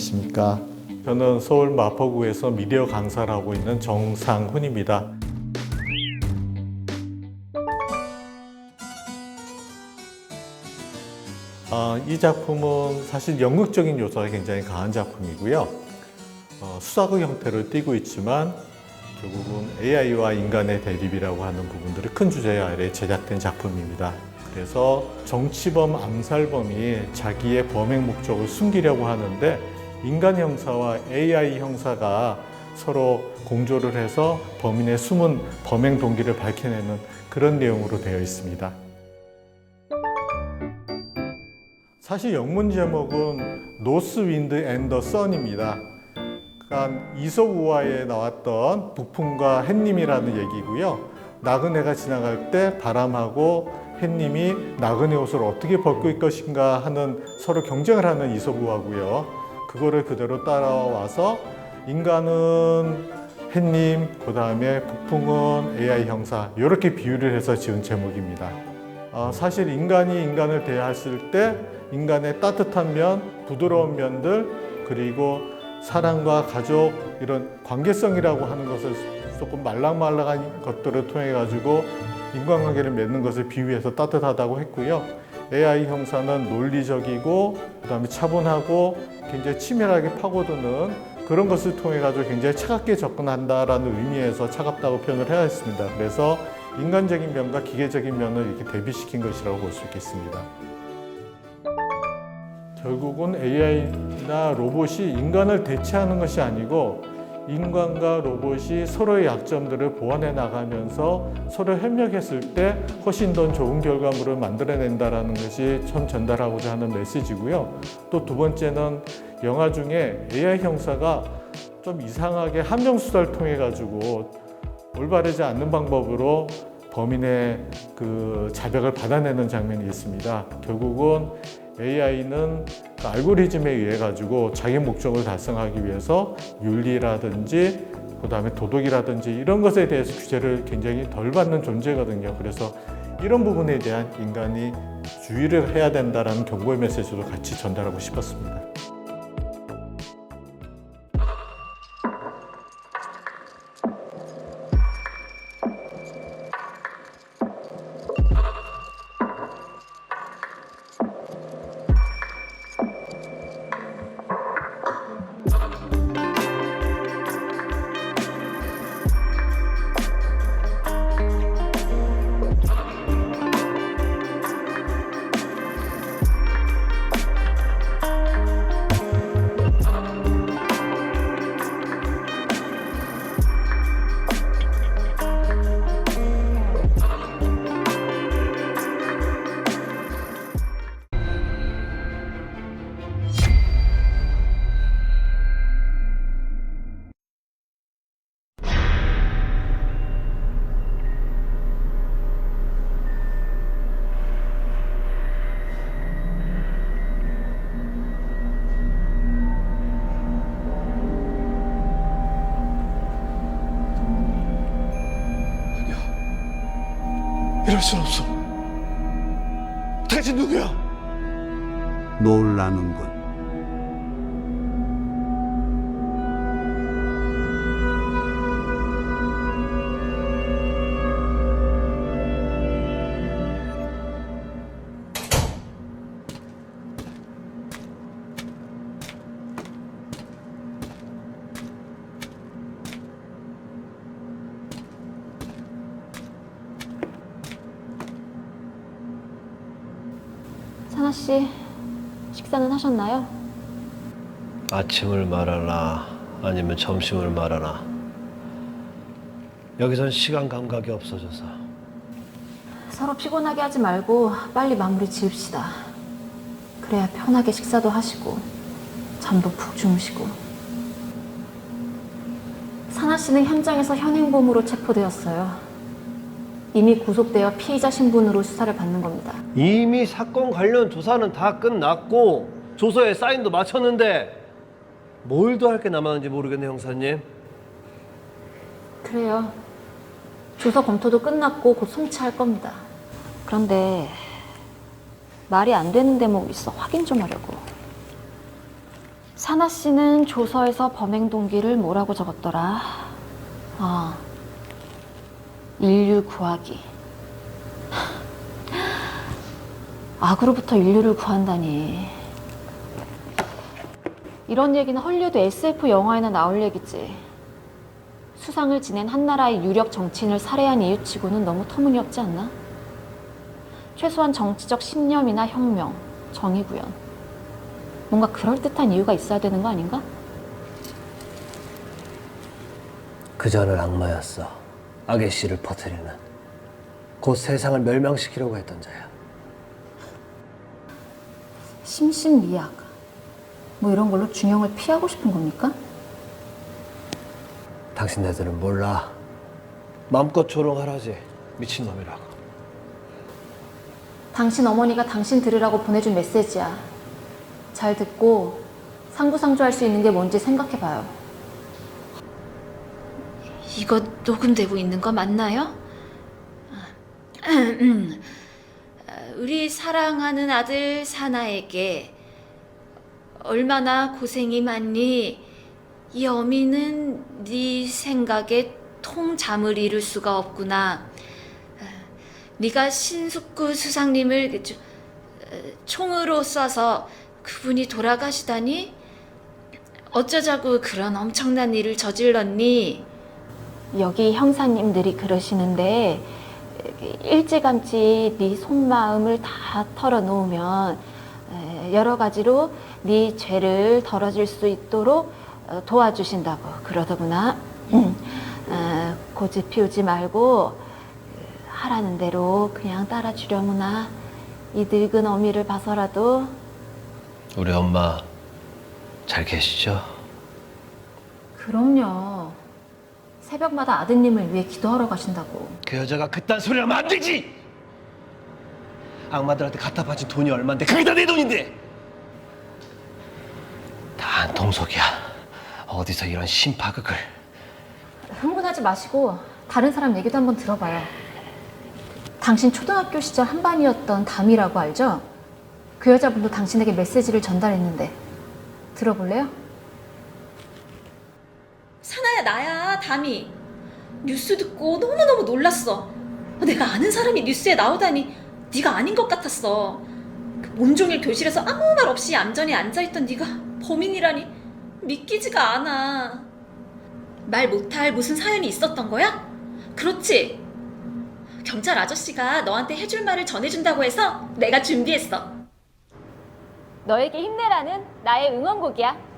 안녕하십니까. 저는 서울 마포구에서 미디어 강사를 하고 있는 정상훈입니다. 아, 이 작품은 사실 연극적인 요소가 굉장히 강한 작품이고요. 어, 수사극 형태를 띠고 있지만 결국은 AI와 인간의 대립이라고 하는 부분들이 큰 주제 아래 제작된 작품입니다. 그래서 정치범 암살범이 자기의 범행 목적을 숨기려고 하는데 인간 형사와 AI 형사가 서로 공조를 해서 범인의 숨은 범행 동기를 밝혀내는 그런 내용으로 되어 있습니다. 사실 영문 제목은 노스 윈드 앤더 선입니다. 그러니까 이솝 우화에 나왔던 북풍과 햇님이라는 얘기고요. 나그네가 지나갈 때 바람하고 햇님이 나그네 옷을 어떻게 있 것인가 하는 서로 경쟁을 하는 이솝 우화고요. 그거를 그대로 따라와서 인간은 햇님, 그 다음에 북풍은 AI 형사 이렇게 비유를 해서 지은 제목입니다. 어, 사실 인간이 인간을 대했을 때 인간의 따뜻한 면, 부드러운 면들 그리고 사랑과 가족 이런 관계성이라고 하는 것을 조금 말랑말랑한 것들을 통해 가지고 인간관계를 맺는 것을 비유해서 따뜻하다고 했고요. AI 형사는 논리적이고 그다음에 차분하고 굉장히 치밀하게 파고드는 그런 것을 통해 가지고 굉장히 차갑게 접근한다라는 의미에서 차갑다고 표현을 해야 했습니다. 그래서 인간적인 면과 기계적인 면을 이렇게 대비시킨 것이라고 볼 수 있겠습니다. 결국은 AI나 로봇이 인간을 대체하는 것이 아니고 인간과 로봇이 서로의 약점들을 보완해 나가면서 서로 협력했을 때 훨씬 더 좋은 결과물을 만들어낸다라는 것이 처음 전달하고자 하는 메시지고요. 또 두 번째는 영화 중에 AI 형사가 좀 이상하게 함정 수사를 통해 가지고 올바르지 않는 방법으로 범인의 그 자백을 받아내는 장면이 있습니다. 결국은 AI는 그 알고리즘에 의해 가지고 자기 목적을 달성하기 위해서 윤리라든지 그다음에 도덕이라든지 이런 것에 대해서 규제를 굉장히 덜 받는 존재거든요. 그래서 이런 부분에 대한 인간이 주의를 해야 된다라는 경고의 메시지도 같이 전달하고 싶었습니다. 이럴 순 없어. 당신 누구야? 놀라는군. 사나 씨, 식사는 하셨나요? 아침을 말하나 아니면 점심을 말하나 여기선 시간 감각이 없어져서 서로 피곤하게 하지 말고 빨리 마무리 지읍시다. 그래야 편하게 식사도 하시고 잠도 푹 주무시고. 사나 씨는 현장에서 현행범으로 체포되었어요. 이미 구속되어 피의자 신분으로 수사를 받는 겁니다. 이미 사건 관련 조사는 다 끝났고 조서에 사인도 마쳤는데 뭘 더 할 게 남았는지 모르겠네 형사님 그래요. 조서 검토도 끝났고 곧 송치할 겁니다. 그런데 말이 안 되는 대목 있어 확인 좀 하려고. 사나 씨는 조서에서 범행 동기를 뭐라고 적었더라? 아, 인류 구하기. 악으로부터 인류를 구한다니. 이런 얘기는 헐리우드 SF 영화에나 나올 얘기지. 수상을 지낸 한 나라의 유력 정치인을 살해한 이유치고는 너무 터무니없지 않나? 최소한 정치적 신념이나 혁명, 정의 구현. 뭔가 그럴듯한 이유가 있어야 되는 거 아닌가? 그자는 악마였어. 악의 씨를 퍼뜨리는. 곧 세상을 멸망시키려고 했던 자야. 심신미약. 뭐 이런 걸로 중형을 피하고 싶은 겁니까? 당신네들은 몰라. 마음껏 조롱하라지. 미친놈이라고. 당신 어머니가 당신 들으라고 보내준 메시지야. 잘 듣고 상부상조할 수 있는 게 뭔지 생각해봐요. 이거 녹음되고 있는 거 맞나요? 우리 사랑하는 아들 사나에게 얼마나 고생이 많니? 이 어미는 네 생각에 통잠을 이룰 수가 없구나. 네가 신숙구 수상님을 그 저- 어, 총으로 쏴서 그분이 돌아가시다니 어쩌자고 그런 엄청난 일을 저질렀니? 여기 형사님들이 그러시는데 일찌감치 네 속마음을 다 털어놓으면 에, 여러 가지로 네 죄를 덜어질 수 있도록 어, 도와주신다고 그러더구나. 음, 어, 고집 피우지 말고 하라는 대로 그냥 따라주려무나 이 늙은 어미를 봐서라도 우리 엄마 잘 계시죠? 그럼요 새벽마다 아드님을 위해 기도하러 가신다고 그 여자가 그딴 소리 하면 안 되지! 악마들한테 갖다 바친 돈이 얼만데 그게 다 내 돈인데! 다한 통속이야. 어디서 이런 심파극을. 흥분하지 마시고 다른 사람 얘기도 한번 들어봐요 당신 초등학교 시절 한반이었던 담이라고 알죠? 그 여자분도 당신에게 메시지를 전달했는데 들어볼래요? 사나야 나야 담이 뉴스 듣고 너무너무 놀랐어. 내가 아는 사람이 뉴스에 나오다니 네가 아닌 것 같았어. 그 온종일 교실에서 아무 말 없이 얌전히 앉아있던 네가 범인이라니 믿기지가 않아. 말 못할 무슨 사연이 있었던 거야? 그렇지. 경찰 아저씨가 너한테 해줄 말을 전해준다고 해서 내가 준비했어. 너에게 힘내라는 나의 응원곡이야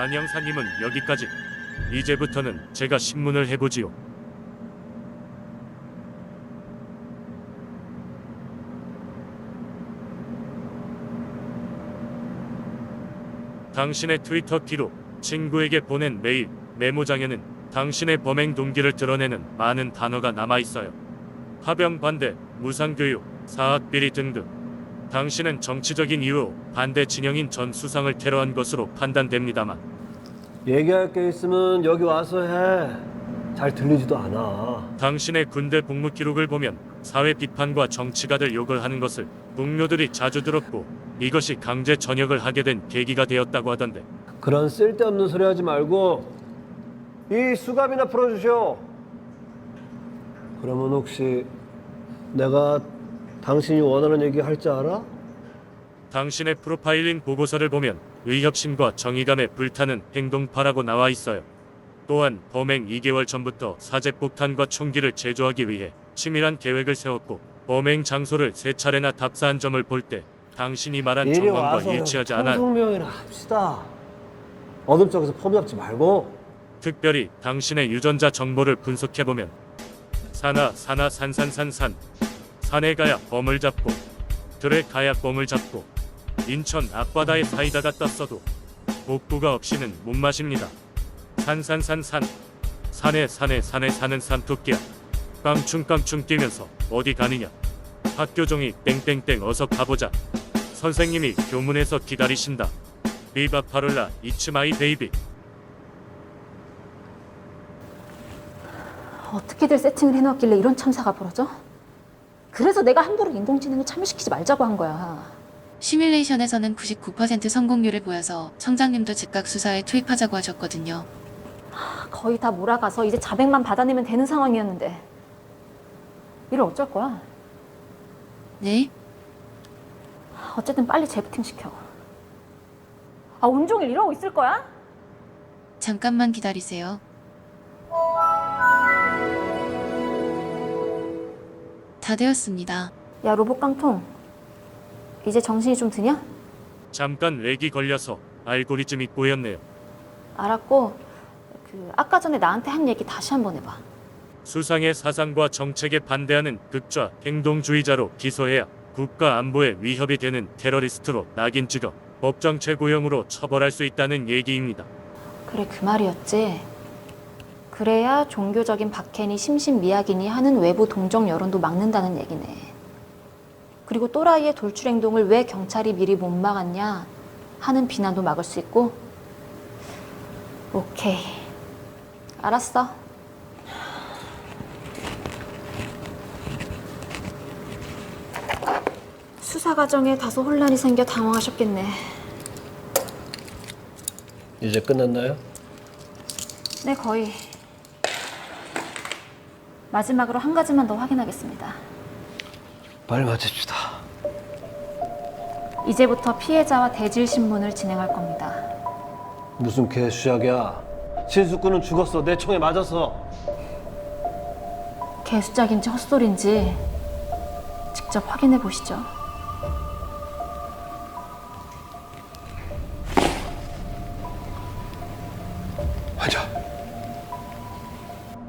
안 형사님은 여기까지. 이제부터는 제가 신문을 해보지요. 당신의 트위터 기록, 친구에게 보낸 메일, 메모장에는 당신의 범행 동기를 드러내는 많은 단어가 남아 있어요. 파병 반대, 무상교육, 사학 비리 등등. 당신은 정치적인 이유로 반대 진영인 전 수상을 테러한 것으로 판단됩니다만 얘기할 게 있으면 여기 와서 해. 잘 들리지도 않아. 당신의 군대 복무 기록을 보면 사회 비판과 정치가들 욕을 하는 것을 동료들이 자주 들었고 이것이 강제 전역을 하게 된 계기가 되었다고 하던데 그런 쓸데없는 소리 하지 말고 이 수갑이나 풀어주쇼. 그러면 혹시 내가 당신이 원하는 얘기 할 줄 알아? 당신의 프로파일링 보고서를 보면 의협심과 정의감에 불타는 행동파라고 나와 있어요. 또한 범행 2개월 전부터 사제폭탄과 총기를 제조하기 위해 치밀한 계획을 세웠고 범행 장소를 세 차례나 답사한 점을 볼 때 당신이 말한 이리 정황과 와서 일치하지 않아 청성명이나 합시다. 어둠 쪽에서 폼 잡지 말고 특별히 당신의 유전자 정보를 분석해 보면 산하 산하 산산산산 산에 가야 범을 잡고 들에 가야 뻥을 잡고 인천 앞바다에 사이다가 떴어도 복부가 없이는 못 마십니다. 산산산산 산에 산에 산에 사는 산토끼야. 깡충깡충 뛰면서 어디 가느냐. 학교 종이 땡땡땡 어서 가보자. 선생님이 교문에서 기다리신다. 비바 파룰라 이츠마이 베이비. 어떻게들 세팅을 해놓았길래 이런 참사가 벌어져? 그래서 내가 함부로 인공지능을 참여시키지 말자고 한 거야. 시뮬레이션에서는 99% 성공률을 보여서 청장님도 즉각 수사에 투입하자고 하셨거든요. 거의 다 몰아가서 이제 자백만 받아내면 되는 상황이었는데 이를 어쩔 거야? 네? 어쨌든 빨리 재부팅 시켜. 아 온종일 이러고 있을 거야? 잠깐만 기다리세요. 다 되었습니다. 야 로봇 깡통 이제 정신이 좀 드냐? 잠깐 렉이 걸려서 알고리즘이 꼬였네요 알았고 그 아까 전에 나한테 한 얘기 다시 한번 해봐. 수상의 사상과 정책에 반대하는 극좌 행동주의자로 기소해야 국가 안보에 위협이 되는 테러리스트로 낙인 찍어 법정 최고형으로 처벌할 수 있다는 얘기입니다. 그래 그 말이었지. 그래야 종교적인 박해니 심신미약이니 하는 외부 동정 여론도 막는다는 얘기네. 그리고 또라이의 돌출 행동을 왜 경찰이 미리 못 막았냐 하는 비난도 막을 수 있고. 오케이. 알았어. 수사 과정에 다소 혼란이 생겨 당황하셨겠네. 이제 끝났나요? 네, 거의. 마지막으로 한 가지만 더 확인하겠습니다. 빨리 맞읍시다. 이제부터 피해자와 대질 신문을 진행할 겁니다. 무슨 개수작이야? 신수꾼은 죽었어. 내 총에 맞아서. 개수작인지 헛소리인지 직접 확인해 보시죠.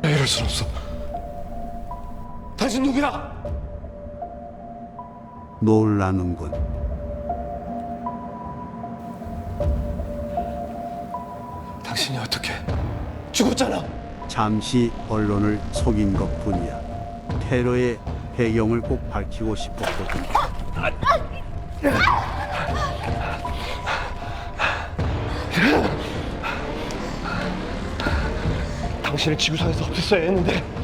나 이럴 순 없어. 당신 누구야? 놀라는군. 당신이 어떻게 죽었잖아. 잠시 언론을 속인 것 뿐이야. 테러의 배경을 꼭 밝히고 싶었거든. 당신을 지구상에서 없앴어야 했는데.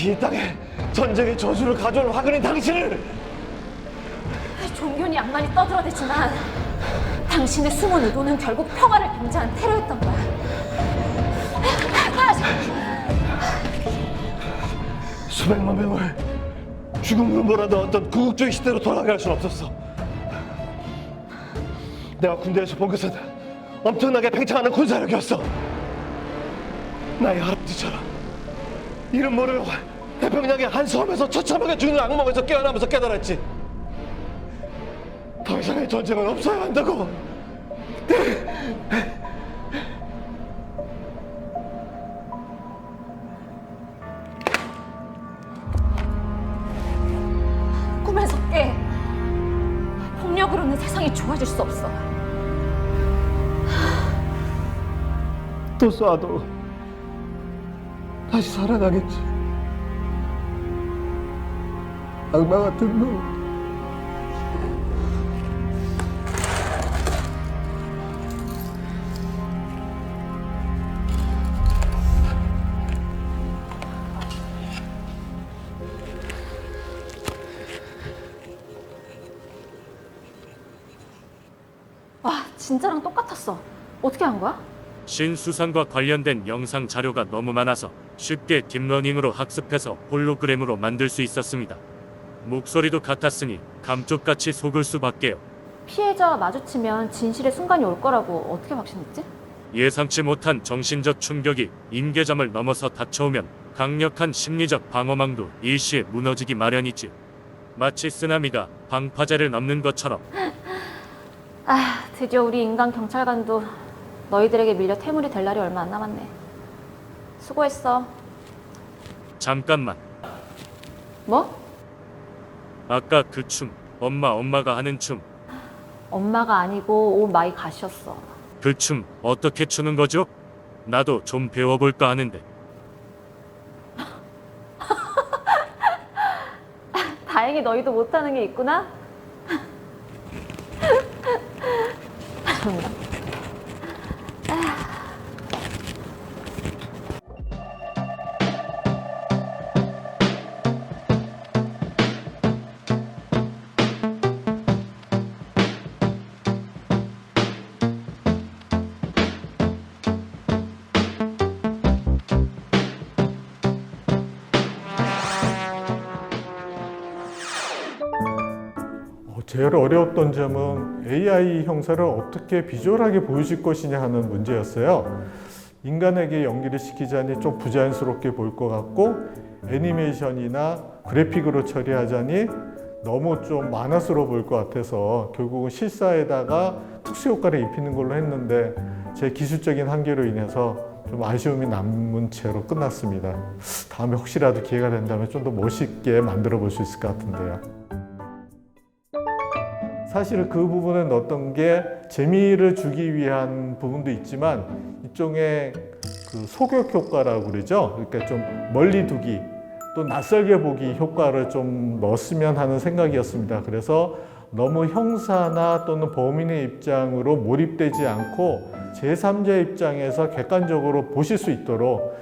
다시 이 땅에 전쟁의 저주를 가져올 화근인 당신을 종교니 양만이 떠들어대지만 당신의 숨은 의도는 결국 평화를 경제한 테러였던 거야. 수백만 명을 죽음으로 몰아넣었던 구국주의 시대로 돌아갈 순 없었어. 내가 군대에서 본 것은 엄청나게 팽창하는 군사력이었어. 나의 할아버지처럼 이름 모를 태평양의 한 섬에서 처참하게 죽는 악몽에서 깨어나면서 깨달았지. 더 이상의 전쟁은 없어야 한다고. 꿈에서 깨. 폭력으로는 세상이 좋아질 수 없어. 또 쏴도 다시 살아나겠지. 악마 같은 놈. 와, 진짜랑 똑같았어. 어떻게 한 거야? 신수상과 관련된 영상 자료가 너무 많아서 쉽게 딥러닝으로 학습해서 홀로그램으로 만들 수 있었습니다. 목소리도 같았으니 감쪽같이 속을 수밖에요. 피해자와 마주치면 진실의 순간이 올 거라고 어떻게 확신했지? 예상치 못한 정신적 충격이 임계점을 넘어서 닥쳐오면 강력한 심리적 방어망도 일시에 무너지기 마련이지. 마치 쓰나미가 방파제를 넘는 것처럼 아, 드디어 우리 인간 경찰관도 너희들에게 밀려 퇴물이 될 날이 얼마 안 남았네. 수고했어. 잠깐만 뭐? 아까 그 춤 엄마 엄마가 하는 춤 엄마가 아니고 오 마이 갓이었어. 그 춤 어떻게 추는 거죠? 나도 좀 배워볼까 하는데. 다행히 너희도 못하는 게 있구나. 제일 어려웠던 점은 AI 형사를 어떻게 비주얼하게 보여줄 것이냐 하는 문제였어요. 인간에게 연기를 시키자니 좀 부자연스럽게 보일 것 같고 애니메이션이나 그래픽으로 처리하자니 너무 좀 만화스러워 보일 것 같아서 결국은 실사에다가 특수 효과를 입히는 걸로 했는데 제 기술적인 한계로 인해서 좀 아쉬움이 남은 채로 끝났습니다. 다음에 혹시라도 기회가 된다면 좀 더 멋있게 만들어 볼 수 있을 것 같은데요. 사실 그 부분에 넣었던 게 재미를 주기 위한 부분도 있지만 일종의 그 소격 효과라고 그러죠. 그러니까 좀 멀리 두기 또 낯설게 보기 효과를 좀 넣었으면 하는 생각이었습니다. 그래서 너무 형사나 또는 범인의 입장으로 몰입되지 않고 제3자 입장에서 객관적으로 보실 수 있도록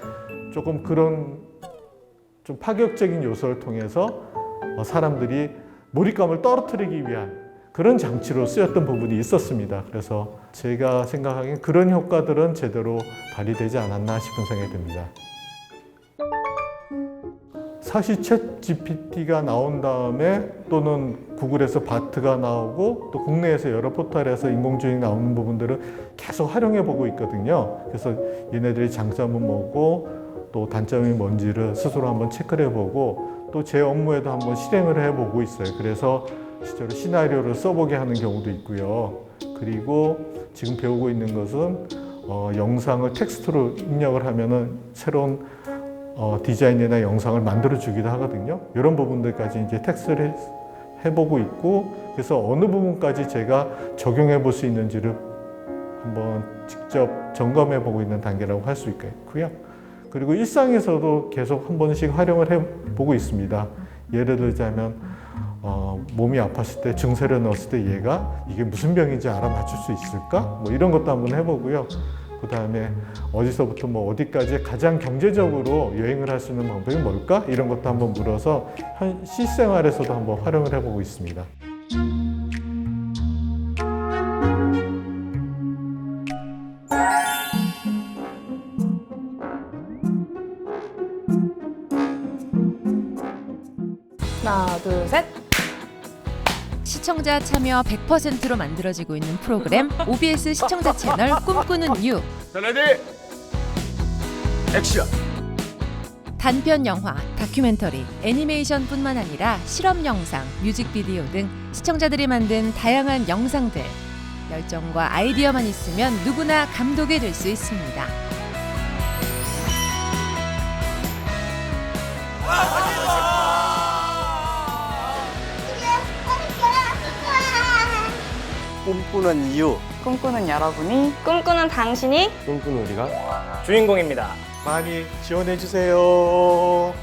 조금 그런 좀 파격적인 요소를 통해서 어, 사람들이 몰입감을 떨어뜨리기 위한 그런 장치로 쓰였던 부분이 있었습니다. 그래서 제가 생각하기엔 그런 효과들은 제대로 발휘되지 않았나 싶은 생각이 듭니다. 사실 챗 GPT가 나온 다음에 또는 구글에서 바트가 나오고 또 국내에서 여러 포털에서 인공지능이 나오는 부분들을 계속 활용해 보고 있거든요. 그래서 얘네들이 장점은 뭐고 또 단점이 뭔지를 스스로 한번 체크를 해보고 또 제 업무에도 한번 실행을 해보고 있어요. 그래서 실제로 시나리오를 써보게 하는 경우도 있고요. 그리고 지금 배우고 있는 것은 어, 영상을 텍스트로 입력을 하면은 새로운 어, 디자인이나 영상을 만들어 주기도 하거든요. 이런 부분들까지 이제 텍스트를 해- 해보고 있고 그래서 어느 부분까지 제가 적용해 볼 수 있는지를 한번 직접 점검해 보고 있는 단계라고 할 수 있겠고요. 그리고 일상에서도 계속 한 번씩 활용을 해 보고 있습니다. 예를 들자면 어, 몸이 아팠을 때 증세를 넣었을 때 얘가 이게 무슨 병인지 알아맞힐 수 있을까? 뭐 이런 것도 한번 해보고요. 그 다음에 어디서부터 뭐 어디까지 가장 경제적으로 여행을 할 수 있는 방법이 뭘까? 이런 것도 한번 물어서 현 실생활에서도 한번 활용을 해보고 있습니다. 시청자 참여 100%로 만들어지고 있는 프로그램 OBS 시청자 채널 꿈꾸는 유. 레디 액션 단편 영화, 다큐멘터리, 애니메이션뿐만 아니라 실험 영상, 뮤직비디오 등 시청자들이 만든 다양한 영상들. 열정과 아이디어만 있으면 누구나 감독이 될 수 있습니다. 꿈꾸는 이유 꿈꾸는 여러분이 꿈꾸는 당신이 꿈꾸는 우리가 주인공입니다. 많이 지원해 주세요.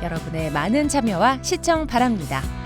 여러분의 많은 참여와 시청 바랍니다.